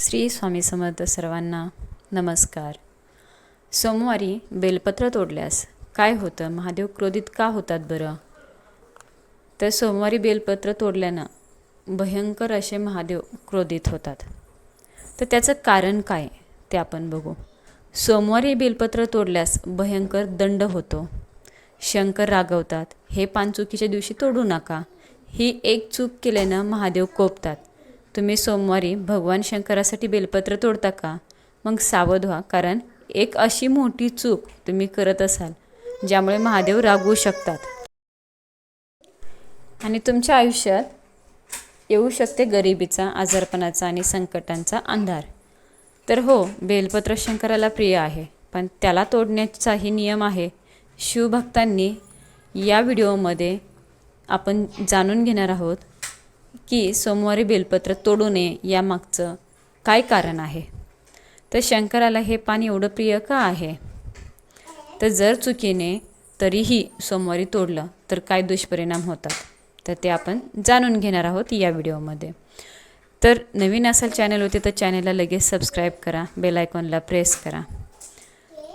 श्री स्वामी समर्थ सर्वांना नमस्कार. सोमवारी बेलपत्र तोडल्यास काय होतं? महादेव क्रोधित का होतात बरं? तर सोमवारी बेलपत्र तोडल्यानं भयंकर असे महादेव क्रोधित होतात. तर त्याचं कारण काय ते आपण बघू. सोमवारी बेलपत्र तोडल्यास भयंकर दंड होतो. शंकर रागवतात हे पान चुकीच्या दिवशी तोडू नका. ही एक चूक केल्यानं महादेव कोपतात. तुम्ही सोमवारी भगवान शंकरासाठी बेलपत्र तोडता का? मग सावध व्हा कारण एक अशी मोठी चूक तुम्ही करत असाल ज्यामुळे महादेव रागवू शकतात. आणि तुमच्या आयुष्यात येऊ शकते गरिबीचा आजारपणाचा आणि संकटांचा अंधार. तर हो बेलपत्र शंकराला प्रिय आहे पण त्याला तोडण्याचाही नियम आहे. शिवभक्तांनी या व्हिडिओमध्ये आपण जाणून घेणार आहोत की सोमवारी बेलपत्र तोडू नये यामागचं काय कारण आहे? तर शंकराला हे पान एवढं प्रिय का आहे? तर जर चुकीने तरीही सोमवारी तोडलं तर काय दुष्परिणाम होतात? तर ते आपण जाणून घेणार आहोत या व्हिडिओमध्ये. तर नवीन असाल चॅनल होते तर चॅनलला लगेच सबस्क्राईब करा बेल आयकॉनला प्रेस करा.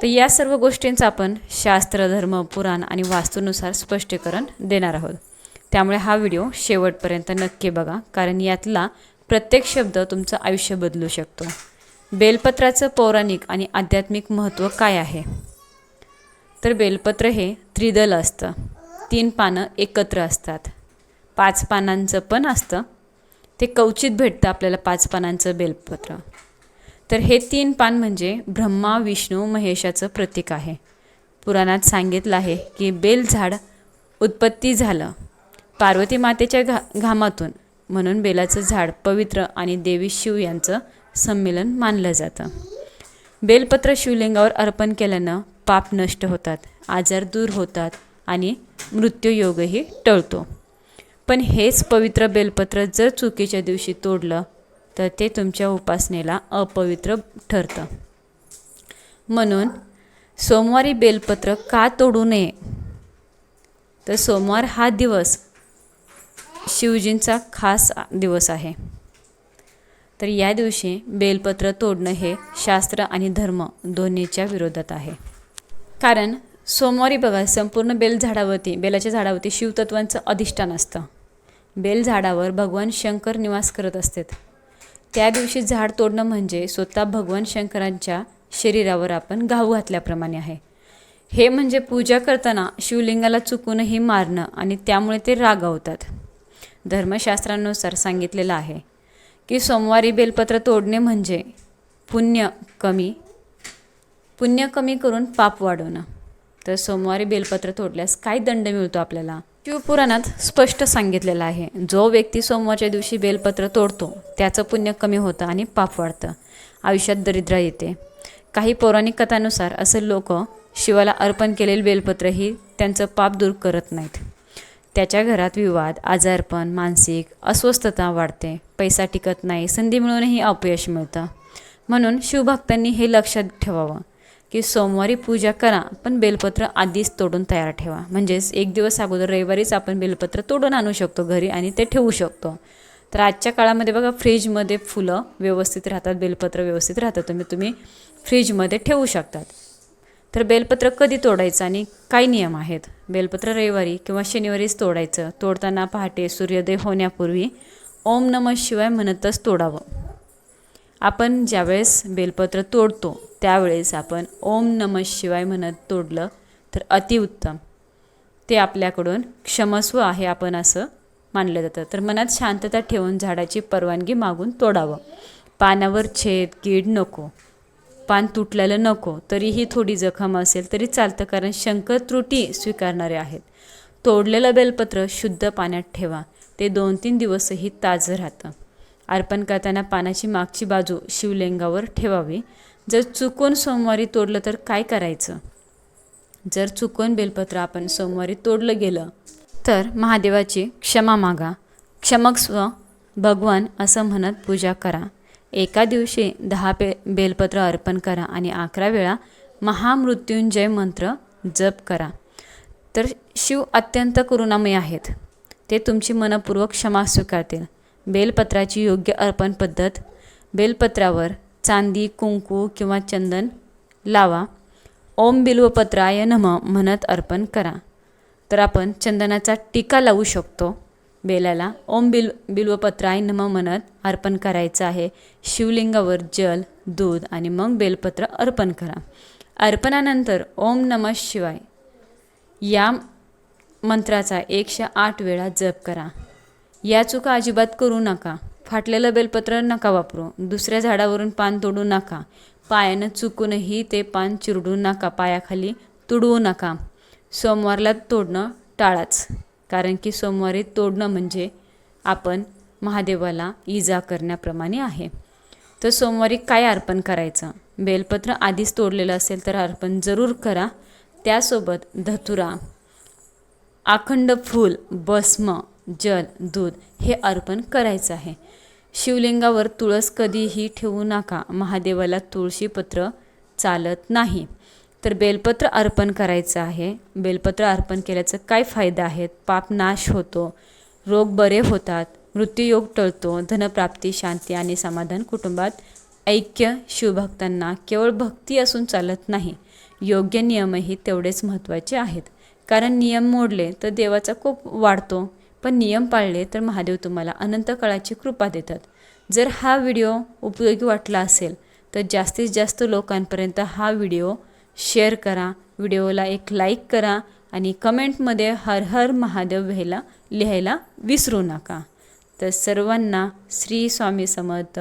तर या सर्व गोष्टींचं आपण शास्त्र धर्म पुराण आणि वास्तूनुसार स्पष्टीकरण देणार आहोत. त्यामुळे हा व्हिडिओ शेवटपर्यंत नक्की बघा कारण यातला प्रत्येक शब्द तुमचं आयुष्य बदलू शकतो. बेलपत्राचं पौराणिक आणि आध्यात्मिक महत्त्व काय आहे? तर बेलपत्र हे त्रिदल असतं. तीन पानं एकत्र असतात. पाच पानांचं पण असतं. ते कवचित भेटतं आपल्याला पाच पानांचं बेलपत्र. तर हे तीन पान म्हणजे ब्रह्मा विष्णू महेशाचं प्रतीक आहे. पुराणात सांगितलं आहे की बेल झाड उत्पत्ती झालं. पार्वती मातेच्या घा घामातून. म्हणून बेलाचं झाड पवित्र आणि देवी शिव यांचं संमेलन मानलं जातं. बेलपत्र शिवलिंगावर अर्पण केल्यानं पाप नष्ट होतात आजार दूर होतात आणि मृत्यूयोगही टळतो. पण हेच पवित्र बेलपत्र जर चुकीच्या दिवशी तोडलं तर ते तुमच्या उपासनेला अपवित्र ठरतं. म्हणून सोमवारी बेलपत्र का तोडू नये? तर सोमवार हा दिवस शिवजींचा खास दिवस आहे. तर या दिवशी बेलपत्र तोडणं हे शास्त्र आणि धर्म दोन्हीच्या विरोधात आहे. कारण सोमवारी बघा संपूर्ण बेल झाडावरती बेलाच्या झाडावरती शिवतत्वांचं अधिष्ठान असतं. बेल झाडावर भगवान शंकर निवास करत असतात. त्या दिवशी झाड तोडणं म्हणजे स्वतः भगवान शंकरांच्या शरीरावर आपण घाव घातल्याप्रमाणे आहे. हे म्हणजे पूजा करताना शिवलिंगाला चुकूनही मारणं आणि त्यामुळे ते रागावतात. धर्मशास्त्रानुसार सांगितलेलं आहे की सोमवारी बेलपत्र तोडणे म्हणजे पुण्य कमी पुण्य कमी करून पाप वाढवणं. तर सोमवारी बेलपत्र तोडल्यास काय दंड मिळतो आपल्याला? शिवपुराणात स्पष्ट सांगितलेलं आहे जो व्यक्ती सोमवारच्या दिवशी बेलपत्र तोडतो त्याचं पुण्य कमी होतं आणि पाप वाढतं. आयुष्यात दरिद्र येते. काही पौराणिक कथानुसार असे लोक शिवाला अर्पण केलेले बेलपत्र ही त्यांचं पाप दूर करत नाहीत. त्याच्या घरात विवाद आजारपण मानसिक अस्वस्थता वाढते. पैसा टिकत नाही संधी मिळूनही अपयश मिळतं. म्हणून शिवभक्तांनी हे लक्षात ठेवावं की सोमवारी पूजा करा पण बेलपत्र आधीच तोडून तयार ठेवा. म्हणजेच एक दिवस अगोदर रविवारीच आपण बेलपत्र तोडून आणू शकतो घरी आणि ते ठेवू शकतो. तर आजच्या काळामध्ये बघा फ्रीजमध्ये फुलं व्यवस्थित राहतात बेलपत्र व्यवस्थित राहतात तुम्ही तुम्ही फ्रीजमध्ये ठेवू शकतात. तर बेलपत्र कधी तोडायचं आणि काय नियम आहेत? बेलपत्र रविवारी किंवा शनिवारीच तोडायचं. तोडताना पहाटे सूर्योदय होण्यापूर्वी ओम नम शिवाय म्हणतच तोडावं. आपण ज्यावेळेस बेलपत्र तोडतो त्यावेळेस आपण ओम नम शिवाय म्हणत तोडलं तर अतिउत्तम ते आपल्याकडून क्षमस्व आहे आपण असं मानलं जातं. तर मनात शांतता ठेवून झाडाची परवानगी मागून तोडावं. पानावर छेद कीड नको. पान तुटलेलं नको तरीही थोडी जखम असेल तरी चालतं कारण शंकर त्रुटी स्वीकारणारे आहेत. तोडलेलं बेलपत्र शुद्ध पाण्यात ठेवा. ते दोन तीन दिवसही ताजं राहतं. अर्पण करताना पानाची मागची बाजू शिवलिंगावर ठेवावी. जर चुकून सोमवारी तोडलं तर काय करायचं? जर चुकून बेलपत्र आपण सोमवारी तोडलं गेलं तर महादेवाची क्षमा मागा. क्षमस्व भगवान असं म्हणत पूजा करा. एका दिवशी दहा पे बेलपत्र अर्पण करा आणि अकरा वेळा महामृत्युंजय मंत्र जप करा. तर शिव अत्यंत करुणामय आहेत. ते तुमची मनपूर्वक क्षमा स्वीकारतील. बेलपत्राची योग्य अर्पण पद्धत बेलपत्रावर चांदी कुंकू किंवा चंदन लावा. ओम बिल्वपत्राय नम म्हणत अर्पण करा. तर आपण चंदनाचा टीका लावू शकतो. बेलाला ओम बिल बिल्वपत्राय नम म्हणत अर्पण करायचं आहे. शिवलिंगावर जल दूध आणि मग बेलपत्र अर्पण करा. अर्पणानंतर ओम नम शिवाय या मंत्राचा एकशे आठ वेळा जप करा. या चुका अजिबात करू नका. फाटलेलं बेलपत्र नका वापरू. दुसऱ्या झाडावरून पान तोडू नका. पायानं चुकूनही ते पान चिरडू नका. पायाखाली तुडवू नका. सोमवारला तोडणं टाळाच. कारण की सोमवारी तोडणं म्हणजे आपण महादेवाला इजा करण्याप्रमाणे आहे. तर सोमवारी काय अर्पण करायचं? बेलपत्र आधीच तोडलेलं असेल तर अर्पण जरूर करा. त्यासोबत धतुरा अखंड फूल भस्म जल दूध हे अर्पण करायचं आहे. शिवलिंगावर तुळस कधीही ठेवू नका. महादेवाला तुळशीपत्र चालत नाही. तर बेलपत्र अर्पण करायचं आहे. बेलपत्र अर्पण केल्याचं काय फायदा आहेत? पाप नाश होतो रोग बरे होतात मृत्यूयोग टळतो धनप्राप्ती शांती आणि समाधान कुटुंबात ऐक्य शिवभक्तांना केवळ भक्ती असून चालत नाही. योग्य नियमही तेवढेच महत्त्वाचे आहेत. कारण नियम मोडले तर देवाचा कोप वाढतो पण नियम पाळले तर महादेव तुम्हाला अनंत काळाची कृपा देतात. जर हा व्हिडिओ उपयोगी वाटला असेल तर जास्तीत जास्त लोकांपर्यंत हा व्हिडिओ शेअर करा व्हिडिओला एक लाईक करा आणि कमेंटमध्ये हर हर महादेव व्हायला लिहायला विसरू नका. तर सर्वांना श्री स्वामी समर्थ.